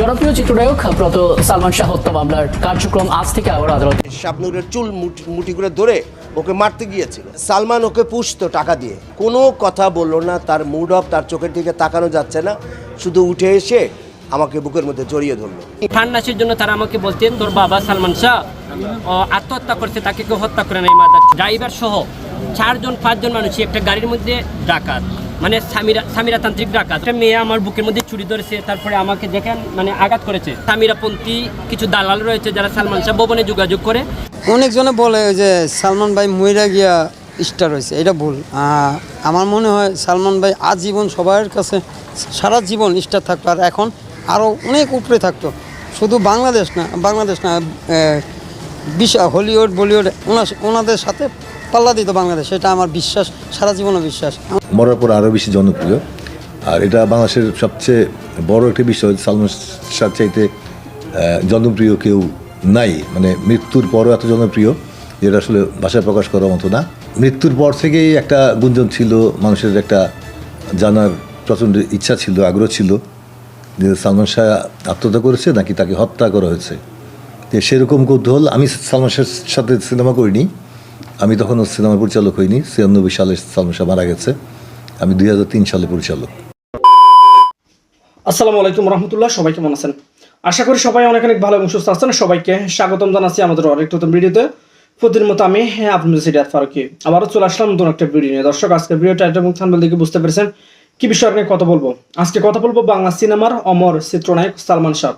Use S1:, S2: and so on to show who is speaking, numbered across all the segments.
S1: জনপ্রিয় চিত্রনায়ক প্রত সালমান শাহ হত্যা মামলার কার্যক্রম আজ থেকে আবার আদালতে।
S2: শাবনুরের চুল মুঠি মুঠি করে ধরে ওকে মারতে গিয়েছিল। সালমান ওকে পুষতো টাকা দিয়ে। কোনো কথা বলল না তার মুড অফ তার চোখের দিকে তাকানো যাচ্ছে না। শুধু উঠে এসে আমাকে বুকের মধ্যে জড়িয়ে ধরলো।
S3: ঠান্ডাসের জন্য তারা আমাকে বলতেন তোর বাবা সালমান শাহ আত্মহত্যা করছে তাকে কেউ হত্যা করে নাই মাদার ড্রাইভার সহ চারজন পাঁচজন মানুষই একটা গাড়ির মধ্যে ডাকাত। মানে সামিরা সামিরা তান্ত্রিক ডাকাত। একটা মেয়ে আমার বুকের মধ্যে চুরি ধরেছে, তারপরে আমাকে দেখেন মানে আঘাত করেছে। সামিরাপন্থী কিছু দালাল রয়েছে যারা সালমান শাহ ভবনে যোগাযোগ করে।
S4: অনেকজনে বলে যে সালমান ভাই মইরা গিয়া স্টার হয়েছে, এটা ভুল। আমার মনে হয় সালমান ভাই আজীবন সবার কাছে সারা জীবন স্টার থাকতো, আর এখন আরও অনেক উপরে থাকতো। শুধু বাংলাদেশ না বাংলাদেশ না বিশ্ব হলিউড বলিউড ওনাদের সাথে পাল্লা দিত বাংলাদেশ, এটা আমার বিশ্বাস, সারা জীবনের বিশ্বাস।
S5: মরার পর আরও বেশি জনপ্রিয়। আর এটা বাংলাদেশের সবচেয়ে বড় একটি বিষয়, সালমান শাহ চাইতে জনপ্রিয় কেউ নাই। মানে মৃত্যুর পরও এত জনপ্রিয়, যেটা আসলে ভাষায় প্রকাশ করার মতো না। মৃত্যুর পর থেকেই একটা গুঞ্জন ছিল, মানুষের একটা জানার প্রচণ্ড ইচ্ছা ছিল, আগ্রহ ছিল, যে সালমান শাহ আত্মহত্যা করেছে নাকি তাকে হত্যা করা হয়েছে। তো সেরকম কৌতূহল আমি সালমান শাহের সাথে সিনেমা করিনি। আমি তখনও সিনেমার পরিচালক হইনি ছিয়ানব্বই সালে সালমান শাহ মারা গেছে। আমি দুই হাজার তিন সালে পরিচালক।
S6: আসসালামু আলাইকুম রহমতুল্লাহ, সবাই কেমন আছেন? আশা করি সবাই অনেক অনেক ভালো এবং সুস্থ আছেন। সবাইকে স্বাগতম জানাচ্ছি আমাদের অনেক নতুন ভিডিওতে। প্রতিদিন মতো আমি হ্যাঁ আপনাদের সিরিয়াত ফারুকি। আবারও চলে আসলাম নতুন একটা ভিডিও নিয়ে। দর্শক আজকে ভিডিও টাইটেল এবং থাম্বনেল দেখে বুঝতে পেরেছেন কি বিষয় নিয়ে কথা বলব। আজকে কথা বলব বাংলা সিনেমার অমর চিত্রনায়ক সালমান শাহ,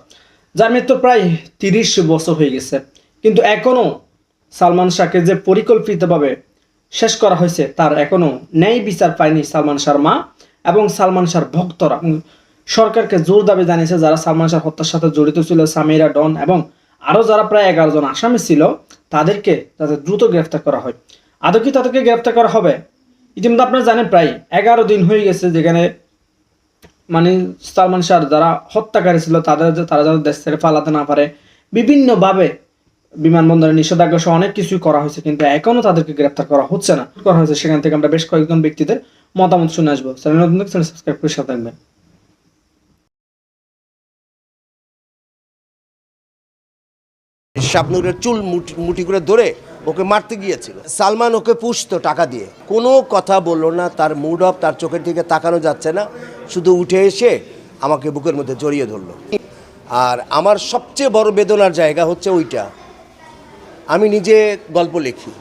S6: যার মৃত্যু প্রায় তিরিশ বছর হয়ে গেছে। কিন্তু এখনও সালমান শাহকে যে পরিকল্পিতভাবে শেষ করা হয়েছে, তার এখনও ন্যায় বিচার পায়নি সালমান শাহর মা এবং সালমান শাহর ভক্তরা। সরকারকে জোর দাবি জানিয়েছে যারা সালমান শাহ হত্যার সাথে জড়িত ছিল, সামিরা ডন এবং আরও যারা প্রায় এগারো জন আসামি ছিল, তাদেরকে যাতে দ্রুত গ্রেফতার করা হয়। আদৌ কি তাদেরকে গ্রেফতার করা হবে? ইতিমধ্যে আপনারা জানেন প্রায় এগারো দিন হয়ে গেছে যেখানে মানে সালমান শাহ যারা হত্যাকারী ছিল, তাদের তারা যেন দেশ থেকে পালাতে না পারে, বিভিন্নভাবে বিমানবন্দরে নিষেধাজ্ঞা সহ অনেক কিছুই করা হয়েছে, কিন্তু এখনও তাদেরকে গ্রেপ্তার করা হচ্ছে না। করা হয়েছে, সেখান থেকে আমরা বেশ কয়েকজন ব্যক্তিদের মতামত শুনে আসব। নতুন সাবস্ক্রাইব করে সাথে থাকবেন।
S2: শাবনুরের চুল মুঠি মুঠি করে ধরে ওকে মারতে গিয়েছিল। সালমান ওকে পুষতো টাকা দিয়ে। কোনো কথা বলল না, তার মুড অফ তার চোখের দিকে তাকানো যাচ্ছে না। শুধু উঠে এসে আমাকে বুকের মধ্যে জড়িয়ে ধরলো। আর আমার সবচেয়ে বড় বেদনার জায়গা হচ্ছে ওইটা। আমি নিজে গল্প লিখি,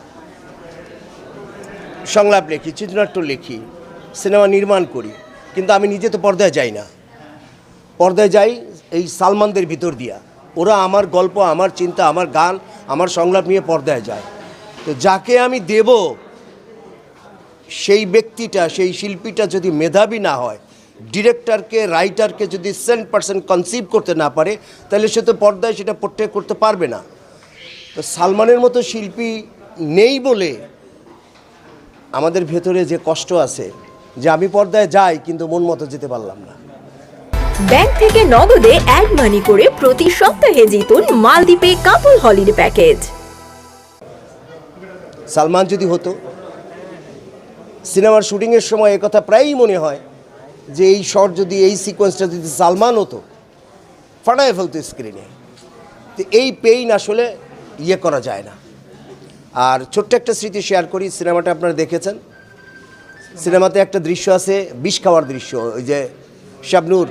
S2: সংলাপ লিখি, চিত্রনাট্য লিখি, সিনেমা নির্মাণ করি, কিন্তু আমি নিজে তো পর্দায় যাই না। পর্দায় যাই এই সালমানদের ভিতর দিয়া। ওরা আমার গল্প, আমার চিন্তা, আমার গান, আমার সংলাপ নিয়ে পর্দায় যায়। তো যাকে আমি দেব, সেই ব্যক্তিটা, সেই শিল্পীটা যদি মেধাবী না হয়, ডিরেক্টরকে, রাইটারকে যদি সেন্ট পার্সেন্ট কনসিভ করতে না পারে, তাহলে সে তো পর্দায় সেটা পোট্রে করতে পারবে না। তো সালমানের মতো শিল্পী নেই বলে আমাদের ভেতরে যে কষ্ট আছে যে আমি পর্দায় যাই কিন্তু মন মতো যেতে পারলাম না।
S7: ব্যাংক থেকে নগদে অ্যাড মানি করে প্রতি সপ্তাহে জিতুন মালদ্বীপে কাপল হলিডে প্যাকেজ।
S2: সালমান যদি হতো সিনেমার শুটিংয়ের সময় কথা প্রায়ই মনে হয় যে এই শট যদি এই সিকোয়েন্সটা যদি সালমান হতো ফাটায় ফেলতো স্ক্রিনে তো এই পেইন আসলে ইয়ে করা যায় না। আর ছোট্ট একটা স্মৃতি শেয়ার করি, সিনেমাটা আপনারা দেখেছেন? সিনেমাতে একটা দৃশ্য আছে, বিষ খাওয়ার দৃশ্য, ওই যে শাবনুর।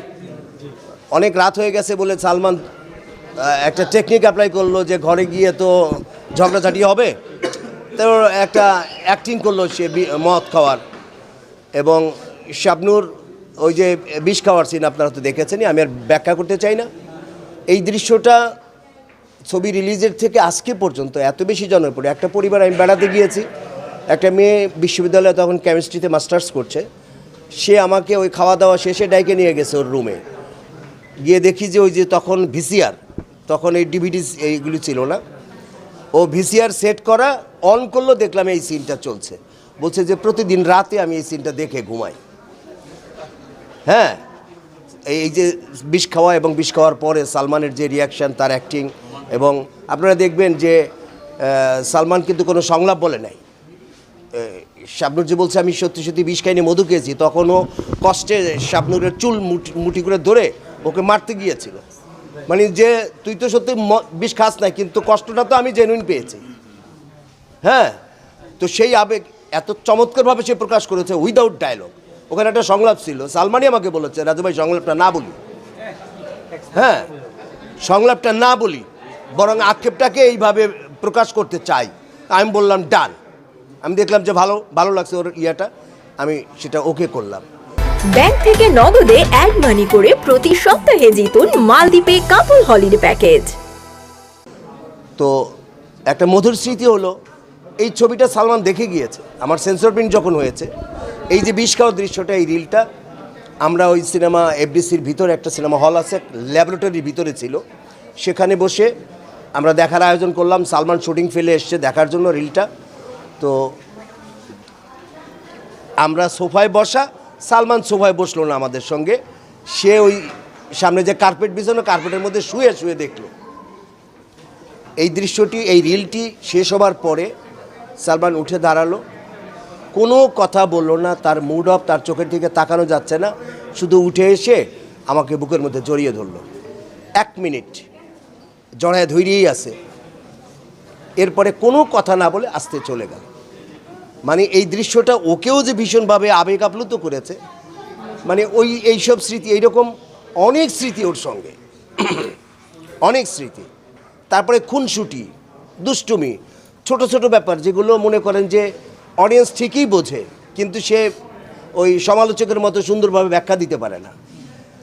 S2: অনেক রাত হয়ে গেছে বলে সালমান একটা টেকনিক অ্যাপ্লাই করল যে ঘরে গিয়ে তো ঝগড়াঝাটি হবে। তো একটা অ্যাক্টিং করল সে মদ খাওয়ার। এবং শাবনুর, ওই যে বিষ খাওয়ার সিন আপনারা তো দেখেছেনই, আমি আর ব্যাখ্যা করতে চাই না। এই দৃশ্যটা ছবি রিলিজের থেকে আজকে পর্যন্ত এত বেশি জনপ্রিয়। একটা পরিবার আমি বেড়াতে গিয়েছি, একটা মেয়ে বিশ্ববিদ্যালয়ে তখন কেমিস্ট্রিতে মাস্টার্স করছে। সে আমাকে ওই খাওয়া দাওয়া শেষে ডাইকে নিয়ে গেছে ওর রুমে গিয়ে দেখি যে ওই যে তখন ভিসিআর তখন এই ডিভিডি এইগুলি ছিল না। ও ভিসিআর সেট করা অন করল, দেখলাম এই সিনটা চলছে। বলছে যে প্রতিদিন রাতে আমি এই সিনটা দেখে ঘুমাই। হ্যাঁ এই যে বিষ খাওয়া এবং বিষ খাওয়ার পরে সালমানের যে রিয়াকশান তার অ্যাক্টিং এবং আপনারা দেখবেন যে সালমান কিন্তু কোনো সংলাপ বলে নাই। শাবনুর যে বলছে, আমি সত্যি সত্যি বিষ খাইনি, মধু খেয়েছি। তখনও কষ্টে শাবনুরের চুল মুঠি মুঠি করে ধরে ওকে মারতে গিয়েছিল। মানে যে, তুই তো সত্যি বিষ খাস না কিন্তু কষ্টটা তো আমি জেনুইন পেয়েছি। হ্যাঁ? তো সেই আবেগ এত চমৎকারভাবে সে প্রকাশ করেছে উইদাউট ডায়লগ ওখানে একটা সংলাপ ছিল। সালমানই আমাকে বলেছে, রাজু ভাই, সংলাপটা না বলি। হ্যাঁ? সংলাপটা না বলি। বরং আক্ষেপটাকে এইভাবে প্রকাশ করতে চাই। আমি বললাম ডান। আমি দেখলাম যে ভালো ভালো লাগছে ওর ইয়াটা। আমি সেটা ওকে করলাম।
S7: ব্যাংক থেকে নগদে অ্যাড মানি করে প্রতি সপ্তাহে জিতুন মালদ্বীপে কাপল হলিডে প্যাকেজ।
S2: তো একটা মধুর স্মৃতি হলো এই ছবিটা সালমান দেখে গিয়েছে। আমার সেন্সর প্রিন্ট যখন হয়েছে এই যে বিষ খাওয়ার দৃশ্যটা এই রিলটা আমরা ওই সিনেমা এফডিসির ভিতরে একটা সিনেমা হল আছে ল্যাবরেটরির ভিতরে ছিল। সেখানে বসে আমরা দেখার আয়োজন করলাম, সালমান শুটিং ফেলে এসছে দেখার জন্য রিলটা। তো আমরা সোফায় বসা, সালমান সোফায় বসল না আমাদের সঙ্গে। সে ওই সামনে যে কার্পেট বিছানো কার্পেটের মধ্যে শুয়ে শুয়ে দেখল। এই দৃশ্যটি, এই রিলটি শেষ হবার পরে সালমান উঠে দাঁড়াল। কোনো কথা বলল না, তার মুড অফ তার চোখের দিকে তাকানো যাচ্ছে না। শুধু উঠে এসে আমাকে বুকের মধ্যে জড়িয়ে ধরলো। এক মিনিট। জড়ায় ধৈর্যই আছে। এরপরে কোনো কথা না বলে আসতে চলে গেল। মানে এই দৃশ্যটা ওকেও যে ভীষণভাবে আবেগ আপ্লুত করেছে মানে ওই এইসব স্মৃতি, এইরকম অনেক স্মৃতি ওর সঙ্গে। অনেক স্মৃতি। তারপরে খুনসুটি, দুষ্টুমি, ছোট ছোট ব্যাপার যেগুলো মনে করেন যে অডিয়েন্স ঠিকই বোঝে, কিন্তু সে ওই সমালোচকের মতো সুন্দরভাবে ব্যাখ্যা দিতে পারে না।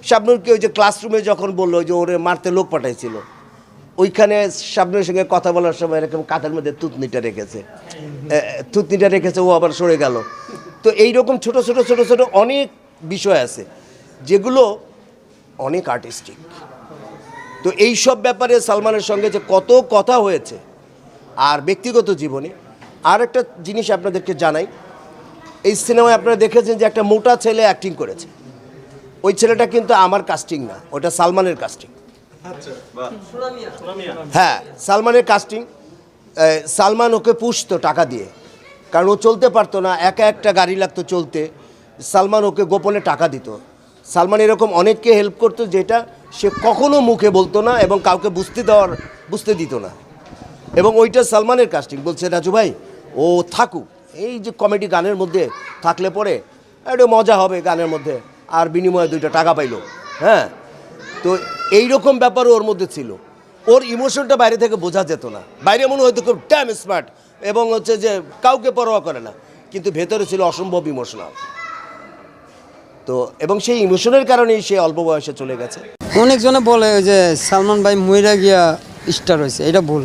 S2: শাবনুরকে ওই যে ক্লাসরুমে যখন বলল যে ওরে মারতে লোক পাঠাইছিল ওইখানে শাবনুরের সঙ্গে কথা বলার সময় এরকম কাঁধের মধ্যে তুতনিটা রেখেছে। এ, থুতনিটা রেখেছে ও আবার সরে গেল। তো এই রকম ছোট ছোট ছোট ছোট অনেক বিষয় আছে যেগুলো অনেক আর্টিস্টিক তো এই সব ব্যাপারে সালমানের সঙ্গে যে কত কথা হয়েছে আর ব্যক্তিগত জীবনে আর একটা জিনিস আপনাদেরকে জানাই এই সিনেমায় আপনারা দেখেছেন যে একটা মোটা ছেলে অ্যাক্টিং করেছে। ওই ছেলেটা কিন্তু আমার কাস্টিং না ওটা সালমানের কাস্টিং হ্যাঁ সালমানের কাস্টিং সালমান ওকে পুষতো টাকা দিয়ে। কারণ ও চলতে পারতো না একা একটা গাড়ি লাগতো চলতে। সালমান ওকে গোপনে টাকা দিত। সালমান এরকম অনেককে হেল্প করতো যেটা সে কখনো মুখে বলতো না এবং কাউকে বুঝতে দেওয়ার বুঝতে দিত না। এবং ওইটা সালমানের কাস্টিং বলছে রাজু ভাই ও থাকুক। এই যে কমেডি গানের মধ্যে থাকলে পরে একটু মজা হবে গানের মধ্যে। আর বিনিময়ে দুইটা টাকা পাইলো। হ্যাঁ তো এই রকম ব্যাপারও ওর মধ্যে ছিল। ওর ইমোশনটা বাইরে থেকে বোঝা যেত না। বাইরে মনে হয়তো খুব ট্যাম স্মার্ট এবং হচ্ছে যে কাউকে পরোয়া করে না। কিন্তু ভেতরে ছিল অসম্ভব ইমোশনাল তো এবং সেই ইমোশনের কারণেই সে অল্প বয়সে চলে গেছে।
S4: অনেকজনে বলে যে, সালমান ভাই মইরা গিয়া স্টার হয়েছে এটা ভুল।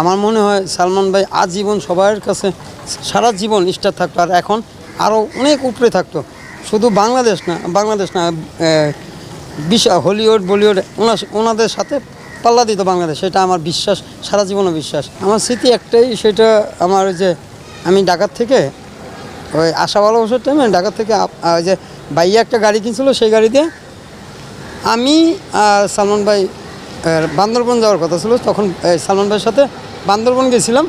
S4: আমার মনে হয় সালমান ভাই আজীবন সবার কাছে সারা জীবন স্টার থাকতো। আর এখন আরও অনেক উপরে থাকতো। শুধু বাংলাদেশ না বাংলাদেশ না বিশ্ব হলিউড, বলিউড ওনাদের সাথে পাল্লা দিত বাংলাদেশ সেটা আমার বিশ্বাস, সারা জীবনের বিশ্বাস। আমার স্মৃতি একটাই, সেটা আমার ওই যে আমি ঢাকার থেকে, ওই আশা ভালোবাসার টাইমে ঢাকা থেকে ওই যে বাইয়া একটা গাড়ি কিনছিল, সেই গাড়ি দিয়ে আমি সালমান ভাই বান্দরবন যাওয়ার কথা ছিল, তখন সালমান ভাইয়ের সাথে বান্দরবন গেছিলাম।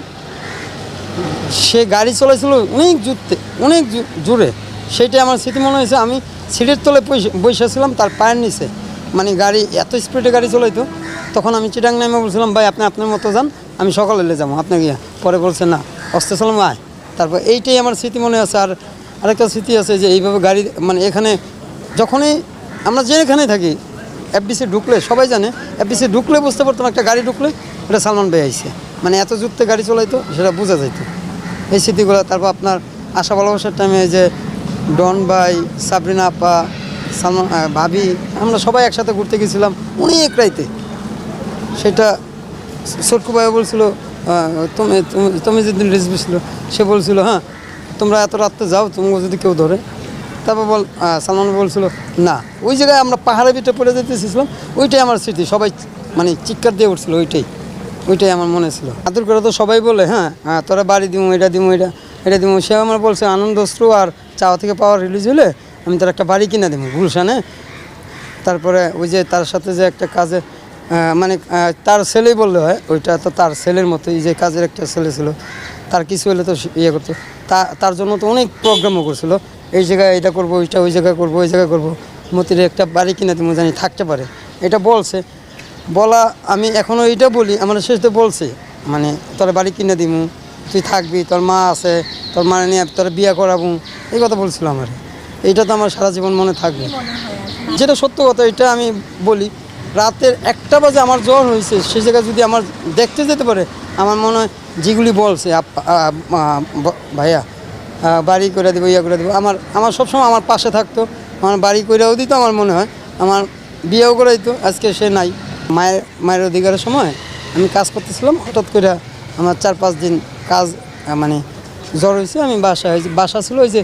S4: সে গাড়ি চলেছিল অনেক জুতে অনেক জোরে সেইটাই আমার স্মৃতি মনে হয়েছে, আমি সিটের তলে বসে- বসেছিলাম তার পায়ের নিচে। মানে গাড়ি, এত স্পিডে গাড়ি চলাইতো, তখন আমি চিটাং নামে বলছিলাম, ভাই, আপনি আপনার মতো যান, আমি সকালে এলে যাব আপনি গিয়া পরে বলছে, না, অস্তে সালাম আয়। তারপর এইটাই আমার স্মৃতি মনে আছে। আর আরেকটা স্মৃতি আছে যে, এইভাবে গাড়ি মানে এখানে যখনই আমরা যেখানেই থাকি এফবিসি ঢুকলে, সবাই জানে এফবিসি ঢুকলে বুঝতে পারতাম একটা গাড়ি ঢুকলে, এটা সালমান ভাই আইছে। মানে এত জুতে গাড়ি চলাইতো, সেটা বোঝা যাইতো। এই স্মৃতিগুলো, তারপর আপনার আশা ভালোবাসার টাইমে যে ডন ভাই, সাবরিনা আপা ভাবি, আমরা সবাই একসাথে ঘুরতে গেছিলাম অনেক রাইতে। সেটা সটকু ভাই বলছিল তুমি, তুমি- যেদিন রিজবি ছিল, সে বলছিল হ্যাঁ তোমরা এত রাত্রে যাও তুমি যদি কেউ ধরে। তারপর বল সালমান বলছিল, না। ওই জায়গায় আমরা পাহাড়ের ভিতরে পড়ে যেতেছিলাম, ওইটাই আমার স্মৃতি। সবাই মানে চিৎকার দিয়ে উঠছিল, ওইটাই। ওইটাই আমার মনে ছিল। আদর করে তো সবাই বলে হ্যাঁ হ্যাঁ তোরা বাড়ি দিমু এটা দিমু এটা এটা দিব সে আমার বলছে, আনন্দ অশ্রু আর চাওয়া থেকে পাওয়ার রিলিজ হলে আমি তার একটা বাড়ি কিনে দেবো গুলশানে। তারপরে ওই যে তার সাথে যে একটা কাজে মানে তার ছেলেই বললে, হয়, ওইটা তো তার ছেলের মতোই, যে কাজের একটা ছেলে ছিল। তার কিছু হলে তো ইয়ে করতো। তা, তার জন্য তো অনেক প্রোগ্রামও করছিল। এই জায়গায় এটা করব, ওইটা ওই জায়গায় করব, ওই জায়গায় করব। মতির একটা বাড়ি কিনে তুমি জানি থাকতে পারে। এটা বলছে। বলা, আমি এখনও এইটা বলি, আমার শেষ তো বলছে মানে তোরা বাড়ি কিনে দিমু। তুই থাকবি তোর মা আছে তোর মা নিয়ে তোর বিয়ে করাবো এই কথা বলছিল আমার এইটা তো আমার সারা জীবন মনে থাকবে। যেটা সত্য কথা এটা আমি বলি রাতের একটা বাজে আমার জ্বর হয়েছে সেই জায়গায় যদি আমার দেখতে যেতে পারে আমার মনে হয় যেগুলি বলছে ভাইয়া বাড়ি করে দেবো ইয়া করে দেবো আমার আমার সবসময় আমার পাশে থাকতো আমার বাড়ি করেও দিত আমার মনে হয় আমার বিয়েও করে দিত আজকে সে নাই। মায়ের মায়ের অধিকারের সময় আমি কাজ করতেছিলাম হঠাৎ করে আমার চার পাঁচ দিন কাজ মানে জ্বর হয়েছে আমি বাসা হয়েছি বাসা ছিল ওই যে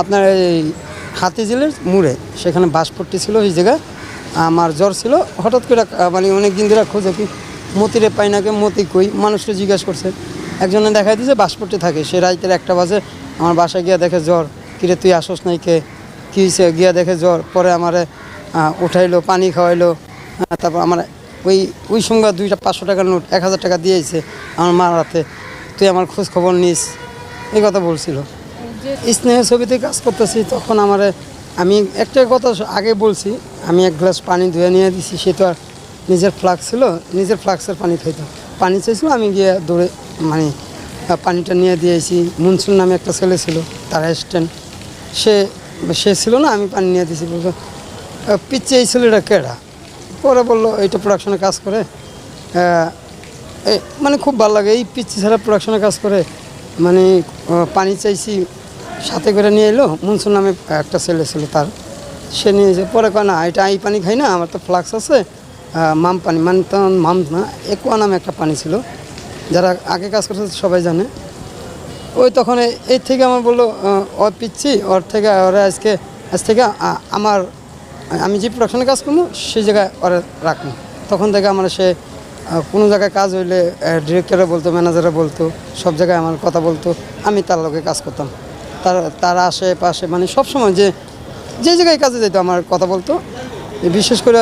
S4: আপনার এই হাতিঝিলের মুড়ে, সেখানে বাসপট্টি ছিল ওই জায়গায়। আমার জ্বর ছিল, হঠাৎ করে মানে অনেক দিন ধরে খোঁজে কি মতিরে পাই নাকি মতি কই, মানুষকে জিজ্ঞাসা করছে। একজনে দেখাই দিয়েছে বাসপট্টি থাকে, সে রাইতের একটা বাজে, আমার বাসায় গিয়া দেখে জ্বর কিরে তুই আসস নাই কে? কী হয়েছে গিয়া দেখে জ্বর, পরে আমারে উঠাইলো, পানি খাওয়াইলো তারপর আমার ওই ওই সঙ্গে দুইটা পাঁচশো টাকার নোট, এক হাজার টাকা দিয়েছে আমার মার হাতে। তুই আমার খোঁজ খবর নিস। এই কথা বলছিল। স্নেহ ছবিতে কাজ করতেছি, তখন আমার আমি একটা কথা আগে বলছি, আমি এক গ্লাস পানি ধুয়ে নিয়ে দিছি, সে তো আর নিজের ফ্লাক্স ছিল, নিজের ফ্লাক্সের পানি খাইতো। পানি চাইছিল, আমি গিয়ে দৌড়ে মানে পানিটা নিয়ে দিয়েছি। মুনসুন নামে একটা ছেলে ছিল, তার অ্যাসিস্ট্যান্ট সে সে ছিল না, আমি পানি নিয়ে দিয়েছি বলতো পিচ্ছে এই ছেলেটা কেডা? পরে বলল, এইটা প্রোডাকশনে কাজ করে। মানে খুব ভালো লাগে। এই পিচ্ছি ছাড়া প্রোডাকশনে কাজ করে মানে পানি চাইছি সাথে করে নিয়ে এলো। মুনসুন নামে একটা ছেলে ছিল তার। সে নিয়ে এসে পরে কয় না এটা এই পানি খাই না আমার তো ফ্লাক্স আছে। মাম পানি মানে তখন মাম না একুয়া নামে একটা পানি ছিল। যারা আগে কাজ করছে সবাই জানে। ওই তখন এ- এই থেকে আমার বলল আহ, ও পিচ্ছি ওর থেকে ওরা আজকে আজ থেকে আমার আমি যে প্রোডাকশনে কাজ করব সেই জায়গায় ওরা রাখব। তখন থেকে আমার সে কোনো জায়গায় কাজ হইলে ডিরেক্টরে বলতো ম্যানেজারে বলতো, সব জায়গায় আমার কথা বলতো, আমি তার লোকে কাজ করতাম। তার তার আশেপাশে মানে সবসময় যে যে জায়গায় কাজে যেত আমার কথা বলতো। বিশেষ করে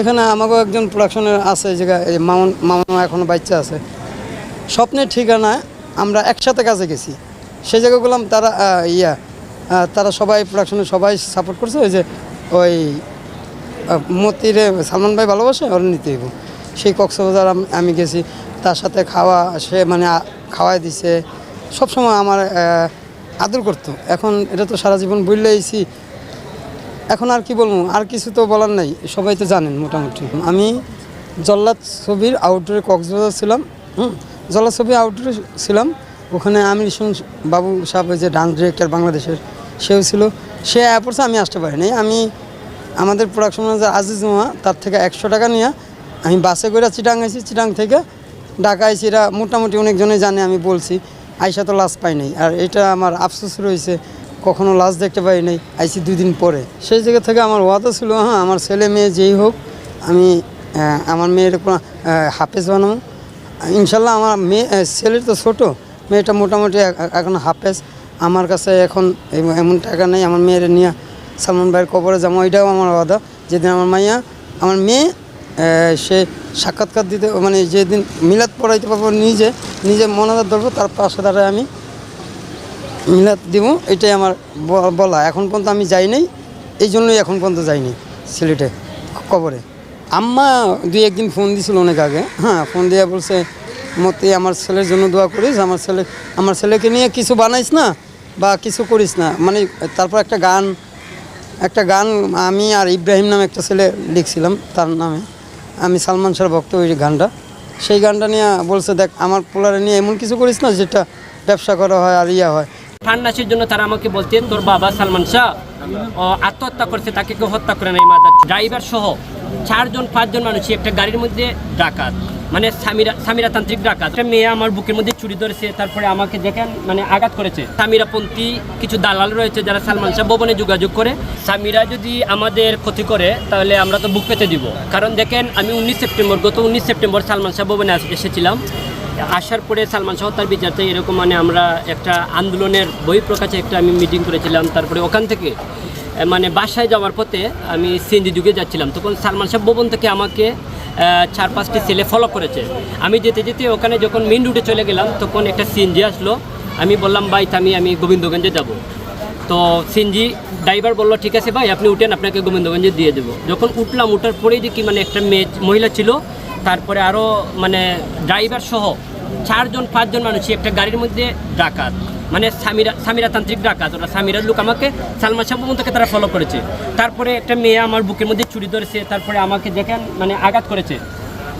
S4: এখানে আমাকেও একজন প্রোডাকশনের আছে এই জায়গায় মামুন মামুন এখনও বাচ্চা আছে। স্বপ্নের ঠিকানায় আমরা একসাথে কাজে গেছি। সেই জায়গায় বললাম তারা ইয়া তারা সবাই প্রোডাকশনে সবাই সাপোর্ট করছে, ওই যে, ওই মতিরে, সালমান ভাই ভালোবাসে, ওর নিতে সেই কক্সবাজার আমি গেছি। তার সাথে খাওয়া, সে মানে খাওয়াই দিছে। সবসময় আমার আদর করতো। এখন এটা তো সারা জীবন বললেইছি এখন আর কি বলব? আর কিছু তো বলার নাই। সবাই তো জানেন মোটামুটি। আমি জল্লাদ ছবির আউটডোরে কক্সবাজার ছিলাম, হুম? জল্লাদ ছবি আউটডোরে ছিলাম। ওখানে আমির বাবু সাহেব যে ডান্স ডিরেক্টর বাংলাদেশের, সেও ছিল। সে অ্যাপ পড়ছে আমি আসতে পারিনি। আমি আমাদের প্রোডাকশন ম্যানেজার আজিজ মোয়া তার থেকে একশো টাকা নিয়ে আমি বাসে করে চিটাং আইছি, চিটাং থেকে ঢাকা আইছি। এরা মোটামুটি অনেকজনে জানে, আমি বলছি। আইসা তো লাশ পাই নাই। আর এটা আমার আফসোস রয়েছে, কখনো লাশ দেখতে পাই নাই, আইসি দুই দিন পরে। সেই জায়গা থেকে আমার ওয়াদা ছিল হ্যাঁ আমার ছেলে মেয়ে যেই হোক, আমি আমার মেয়ের হাফেজ বানাবো। ইনশাল্লাহ আমার মেয়ে ছেলের তো ছোটো, মেয়েটা মোটামুটি এখন হাফেজ। আমার কাছে এখন এমন টাকা নেই, আমার মেয়ের নিয়ে সালমান ভাইয়ের কবরে যাব ওইটাও আমার ওয়াদা। যেদিন আমার মাইয়া, আমার মেয়ে সে সাক্ষাৎকার দিতে মানে যেদিন মিলাদ পড়াইতে পারব নিজে নিজে মনাদার ধরবো, তার পাশে দাঁড়ায় আমি মিলাদ দিব এটাই আমার বলা। এখন পর্যন্ত আমি যাই নাই, এই জন্যই এখন পর্যন্ত যাইনি সিলেটে, কবরে। আম্মা দুই একদিন ফোন দিছিল অনেক আগে হ্যাঁ ফোন দিয়ে বলছে, মতে, আমার ছেলের জন্য দোয়া করিস, আমার ছেলে, আমার ছেলেকে নিয়ে কিছু বানাইস না, বা কিছু করিস না। মানে তারপর একটা গান একটা গান আমি আর ইব্রাহিম নামে একটা ছেলে লিখছিলাম, তার নামে। আমি সালমান শাহর ভক্ত ওই গানটা। সেই গানটা নিয়ে বলছে, দেখ, আমার পোলারে নিয়ে এমন কিছু করিস না যেটা ব্যবসা করা হয় আর ইয়া হয়।
S3: ঠান্ডাসের জন্য তারা আমাকে বলতেন তোর বাবা সালমান শাহ আত্মহত্যা করছে, তাকে কেউ হত্যা করে নাই মাদার ড্রাইভার সহ চারজন, পাঁচজন মানুষ একটা গাড়ির মধ্যে ডাকাত। মানে সামিরা সামিরা তান্ত্রিক ডাকাত মেয়ে আমার বুকের মধ্যে চুরি ধরেছে, তারপরে আমাকে দেখেন মানে আঘাত করেছে। সামিরাপন্থী কিছু দালাল রয়েছে যারা সালমান শাহ ভবনে যোগাযোগ করে। সামিরা যদি আমাদের ক্ষতি করে, তাহলে আমরা তো বুক পেতে দিব। কারণ দেখেন, আমি উনিশ সেপ্টেম্বর, গত উনিশ সেপ্টেম্বর সালমান শাহ ভবনে এসেছিলাম। আসার পরে সালমান শাহ তার বিচারতে এরকম মানে আমরা একটা আন্দোলনের বই প্রকাশে একটা আমি মিটিং করেছিলাম। তারপরে ওখান থেকে মানে বাসায় যাওয়ার পথে আমি সিন্ধি যুগে যাচ্ছিলাম। তখন সালমান শাহ ভবন থেকে আমাকে চার পাঁচটি ছেলে ফলো করেছে। আমি যেতে যেতে ওখানে যখন মেন রুটে চলে গেলাম, তখন একটা সিন্ধি আসলো। আমি বললাম, ভাই আমি আমি গোবিন্দগঞ্জে যাব। তো সিনজি ড্রাইভার বলল, ঠিক আছে ভাই, আপনি উঠেন, আপনাকে গোবিন্দগঞ্জে দিয়ে দেবো। যখন উঠলাম, উঠার পরেই দেখি মানে একটা মেয়ে, মহিলা ছিল। তারপরে আরও মানে ড্রাইভার সহ চারজন, পাঁচজন মানুষই একটা গাড়ির মধ্যে ডাকাত। মানে সামিরা সামিরা তান্ত্রিক ডাকাত ওরা সামিরার লোক আমাকে সালমান শাহ পর্যন্তকে তারা ফলো করেছে। তারপরে একটা মেয়ে আমার বুকের মধ্যে চুরি ধরেছে, তারপরে আমাকে দেখেন মানে আঘাত করেছে।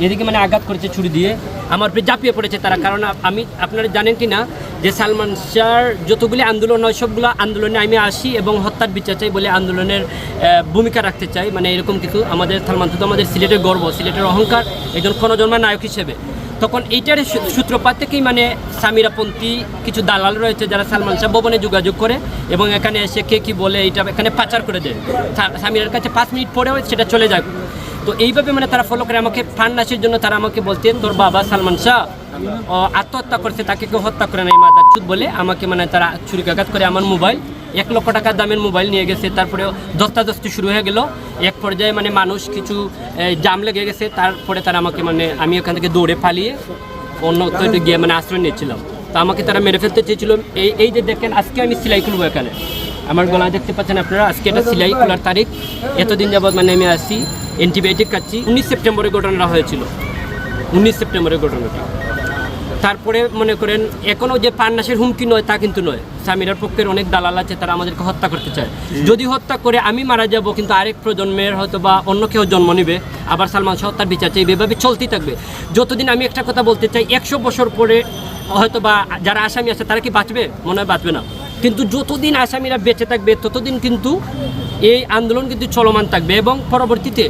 S3: এদিকে মানে আঘাত করেছে ছুরি দিয়ে, আমার উপরে ঝাঁপিয়ে পড়েছে তারা। কারণ আমি, আপনারা জানেন কি না, যে সালমান শাহর যতগুলি আন্দোলন হয়, সবগুলো আন্দোলনে আমি আসি এবং হত্যার বিচার চাই বলে আন্দোলনের ভূমিকা রাখতে চাই। মানে এরকম কিছু আমাদের, সালমান তো আমাদের সিলেটের গর্ব, সিলেটের অহংকার একজন ক্ষণজন্মা নায়ক হিসেবে। তখন এইটার সূত্রপাত থেকেই মানে সামিরাপন্থী কিছু দালাল রয়েছে যারা সালমান শাহ ভবনে যোগাযোগ করে এবং এখানে এসে কে কী বলে এইটা এখানে পাচার করে দেয়। সামিরার কাছে পাঁচ মিনিট পরেও সেটা চলে যায়। তো এইভাবে মানে তারা ফলো করে, আমাকে ফান্ড ফান্ডাসের জন্য তারা আমাকে বলতেন, তোর বাবা সালমান শাহ আত্মহত্যা করছে, তাকে কেউ হত্যা করে নাই মাদারচুত বলে। আমাকে মানে তারা ছুরিকাঘাত করে আমার মোবাইল। এক লক্ষ টাকা দামের মোবাইল নিয়ে গেছে তারপরে দস্তাদস্তি শুরু হয়ে গেল। এক পর্যায়ে মানে মানুষ কিছু জাম লেগে গেছে, তারপরে তারা আমাকে মানে আমি ওখান থেকে দৌড়ে পালিয়ে অন্য গিয়ে মানে আশ্রয় নিয়েছিলাম। তো আমাকে তারা মেরে ফেলতে চেয়েছিল। এই এই যে দেখেন, আজকে আমি সেলাই খুলবো এখানে। আমার গলা দেখতে পাচ্ছেন আপনারা, আজকে এটা সেলাই খোলার তারিখ। এতদিন যাবৎ মানে আমি আসি অ্যান্টিবায়োটিক খাচ্ছি। উনিশ সেপ্টেম্বরে ঘটনাটা হয়েছিল। উনিশ সেপ্টেম্বরের ঘটনাটা তারপরে মনে করেন এখনও যে পান্নাসের হুমকি নয়, তা কিন্তু নয়। সামিরার পক্ষের অনেক দালাল আছে, তারা আমাদেরকে হত্যা করতে চায়। যদি হত্যা করে আমি মারা যাব, কিন্তু আরেক প্রজন্মের হয়তো বা অন্য কেউ জন্ম নেবে, আবার সালমান শাহ তার বিচার চাইবে, এভাবে চলতেই থাকবে। যতদিন আমি একটা কথা বলতে চাই, একশো বছর পরে হয়তো বা যারা আসামি আছে, তারা কি বাঁচবে? মনে হয় বাঁচবে না। কিন্তু যতদিন আসামিরা বেঁচে থাকবে, ততদিন কিন্তু এই আন্দোলন কিন্তু চলমান থাকবে এবং পরবর্তীতে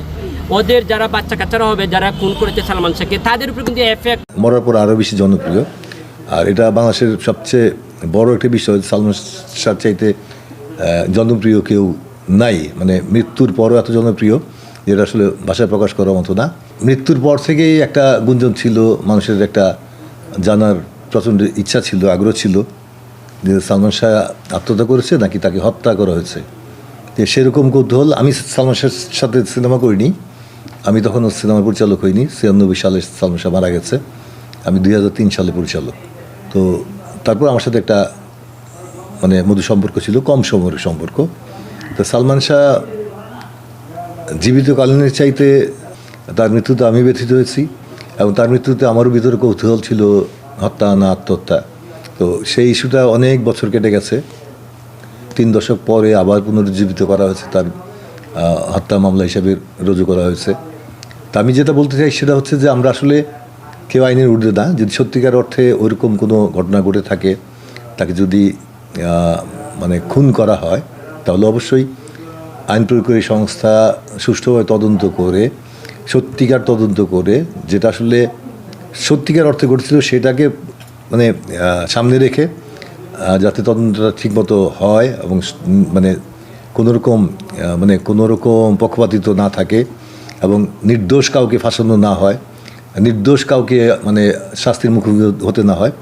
S3: ওদের যারা বাচ্চা কাচ্চারা হবে, যারা খুন করেছে সালমান শাহকে, তাদের উপর কিন্তু এফেক্ট
S5: মরার পর আরও বেশি জনপ্রিয়। আর এটা বাংলাদেশের সবচেয়ে বড় একটা বিষয়, সালমান শাহ চাইতে জনপ্রিয় কেউ নাই। মানে মৃত্যুর পরও এত জনপ্রিয়, যেটা আসলে ভাষায় প্রকাশ করার মতো না। মৃত্যুর পর থেকেই একটা গুঞ্জন ছিল, মানুষের একটা জানার প্রচণ্ড ইচ্ছা ছিল, আগ্রহ ছিল, যে সালমান শাহ আত্মহত্যা করেছে নাকি তাকে হত্যা করা হয়েছে। যে সেরকম কৌতূহল আমি সালমান শাহের সাথে সিনেমা করিনি। আমি তখন সিনেমার পরিচালক হইনি, ছিয়ানব্বই সালে সালমান শাহ মারা গেছে। আমি দুই তিন সালে পরিচালক। তো তারপর আমার সাথে একটা মানে মধু সম্পর্ক ছিল, কম সময়ের সম্পর্ক। তো সালমান শাহ জীবিতকালীনের চাইতে তার মৃত্যুতে আমি ব্যথিত হয়েছি এবং তার মৃত্যুতে আমারও ভিতরে কৌতূহল ছিল হত্যা না আত্মহত্যা। তো সেই ইস্যুটা অনেক বছর কেটে গেছে। তিন দশক পরে আবার পুনরুজ্জীবিত করা হয়েছে, তার হত্যা মামলা হিসাবে রুজু করা হয়েছে। তা আমি যেটা বলতে চাই সেটা হচ্ছে যে আমরা আসলে কেউ আইনের ঊর্ধ্বে না। যদি সত্যিকার অর্থে ওইরকম কোনো ঘটনা ঘটে থাকে, তাকে যদি মানে খুন করা হয়, তাহলে অবশ্যই আইন প্রয়োগকারী সংস্থা সুষ্ঠুভাবে তদন্ত করে, সত্যিকার তদন্ত করে, যেটা আসলে সত্যিকার অর্থে ঘটেছিল সেটাকে মানে সামনে রেখে যাতে তদন্তটা ঠিকমতো হয় এবং মানে কোনোরকম মানে কোনো রকম পক্ষপাতিত্ব না থাকে এবং নির্দোষ কাউকে ফাঁসানো না হয়, নির্দোষ কাউকে মানে শাস্তির মুখোমুখি হতে না হয়,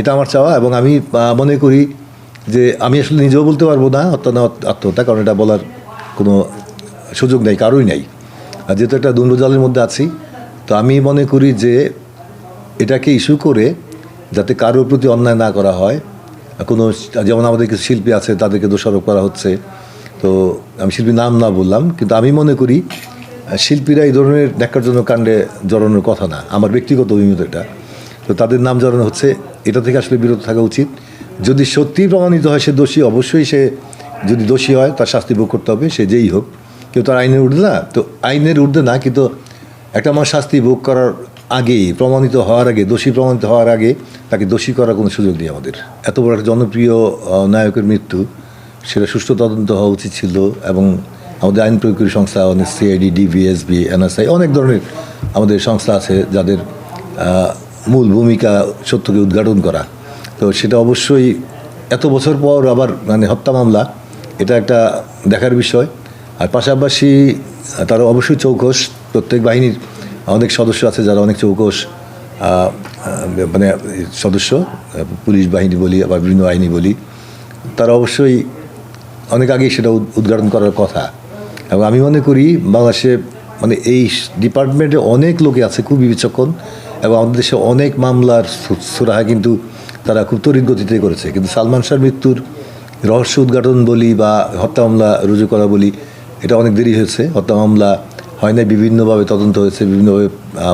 S5: এটা আমার চাওয়া এবং আমি মনে করি যে আমি আসলে নিজেও বলতে পারব না হত্যা না আত্মহত্যা, কারণ এটা বলার কোনো সুযোগ নেই, কারোই নেই। আর যেহেতু একটা দ্বন্দ্বজালের মধ্যে আছি, তো আমি মনে করি যে এটাকে ইস্যু করে যাতে কারোর প্রতি অন্যায় না করা হয় কোনো, যেমন আমাদের কিছু শিল্পী আছে, তাদেরকে দোষারোপ করা হচ্ছে, তো আমি শিল্পীর নাম না বললাম, কিন্তু আমি মনে করি শিল্পীরা এই ধরনের জন্য কাণ্ডে জড়ানোর কথা না। আমার ব্যক্তিগত অভিমত এটা। তো তাদের নাম জড়ানো হচ্ছে, এটা থেকে আসলে বিরত থাকা উচিত। যদি সত্যিই প্রমাণিত হয় সে দোষী, অবশ্যই সে যদি দোষী হয়, তার শাস্তি ভোগ করতে হবে, সে যেই হোক। কেউ তার আইনের ঊর্ধ্বে না, তো আইনের ঊর্ধ্বে না, কিন্তু একটা আমার শাস্তি ভোগ করার আগেই প্রমাণিত হওয়ার আগে, দোষী প্রমাণিত হওয়ার আগে, তাকে দোষী করার কোনো সুযোগ নেই আমাদের। এত বড় একটা জনপ্রিয় নায়কের মৃত্যু, সেটা সুষ্ঠু তদন্ত হওয়া উচিত ছিল এবং আমাদের আইন প্রয়োগকারী সংস্থা অনেক সিআইডি ডিভিএসবি এনএসআই অনেক ধরনের আমাদের সংস্থা আছে যাদের মূল ভূমিকা সত্যকে উদ্ঘাটন করা। তো সেটা অবশ্যই এত বছর পর আবার মানে হত্যা মামলা, এটা একটা দেখার বিষয়। আর পাশাপাশি তারা অবশ্যই চৌকস প্রত্যেক বাহিনীর অনেক সদস্য আছে যারা অনেক চৌকস মানে সদস্য, পুলিশ বাহিনী বলি, আবার বিভিন্ন বাহিনী বলি। তারা অবশ্যই অনেক আগেই সেটা উদ্ঘাটন করার কথা। এবং আমি মনে করি বাংলাদেশে মানে এই ডিপার্টমেন্টে অনেক লোকে আছে খুবই বিচক্ষণ এবং আমাদের দেশে অনেক মামলার সুরাহা কিন্তু তারা খুব তরিত গতিতে করেছে। কিন্তু সালমান শাহর মৃত্যুর রহস্য উদ্ঘাটন বলি বা হত্যা মামলা রুজু করা বলি, এটা অনেক দেরি হয়েছে। হত্যা মামলা হয় না বিভিন্নভাবে তদন্ত হয়েছে, বিভিন্নভাবে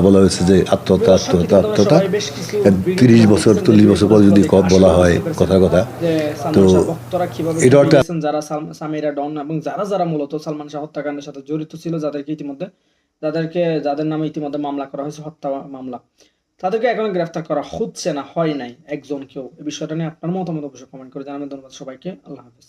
S5: বলা হয়েছে যে আত্মহত্যা আত্মহত্যা আত্মহত্যা। তিরিশ বছর, চল্লিশ বছর পর যদি বলা হয়, কথা কথা। তো এটাও একটা
S6: যারা সামিরা ডন এবং যারা যারা মূলত সালমান শাহ হত্যাকাণ্ডের সাথে জড়িত ছিল, যাদেরকে ইতিমধ্যে, যাদেরকে, যাদের নামে ইতিমধ্যে মামলা করা হয়েছে, হত্যা মামলা, তাদেরকে এখনও গ্রেফতার করা হচ্ছে না, হয় নাই একজনকেও এই বিষয়টা নিয়ে আপনার মতামত অবশ্যই কমেন্ট করে জানাবেন। ধন্যবাদ সবাইকে। আল্লাহ হাফিজ।